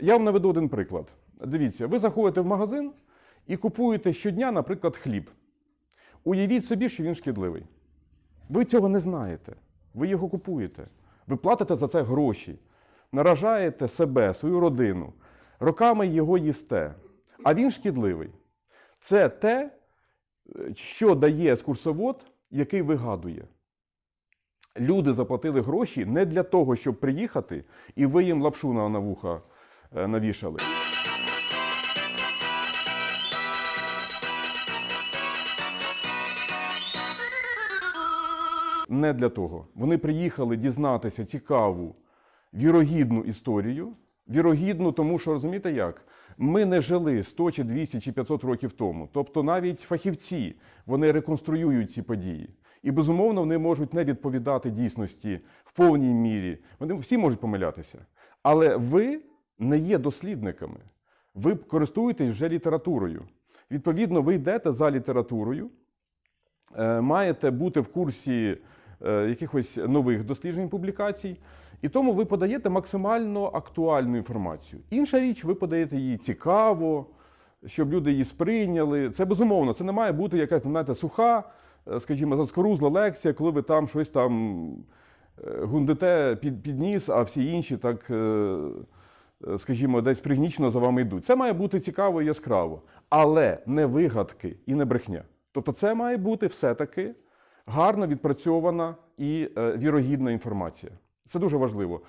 Я вам наведу один приклад. Дивіться, ви заходите в магазин і купуєте щодня, наприклад, хліб. Уявіть собі, що він шкідливий. Ви цього не знаєте. Ви його купуєте. Ви платите за це гроші, наражаєте себе, свою родину, роками його їсте. А він шкідливий. Це те, що дає екскурсовод, який вигадує. Люди заплатили гроші не для того, щоб приїхати, і ви їм лапшу на, вуха навішали. Не для того. Вони приїхали дізнатися цікаву, вірогідну історію. Вірогідну, тому що розумієте як? Ми не жили 100 чи 200 чи 500 років тому. Тобто навіть фахівці вони реконструюють ці події. І безумовно вони можуть не відповідати дійсності в повній мірі. Вони всі можуть помилятися. Але ви не є дослідниками. Ви користуєтесь вже літературою. Відповідно, ви йдете за літературою, е, маєте бути в курсі е, якихось нових досліджень публікацій, і тому ви подаєте максимально актуальну інформацію. Інша річ, ви подаєте її цікаво, щоб люди її сприйняли. Це безумовно, це не має бути якась знаєте, суха, е, скажімо, заскорузла лекція, коли ви там щось там гундите під, під ніс, а всі інші так. Е, Скажімо, десь пригнічено за вами йдуть. Це має бути цікаво і яскраво, але не вигадки і не брехня. Тобто, це має бути все-таки гарно відпрацьована і е, вірогідна інформація. Це дуже важливо.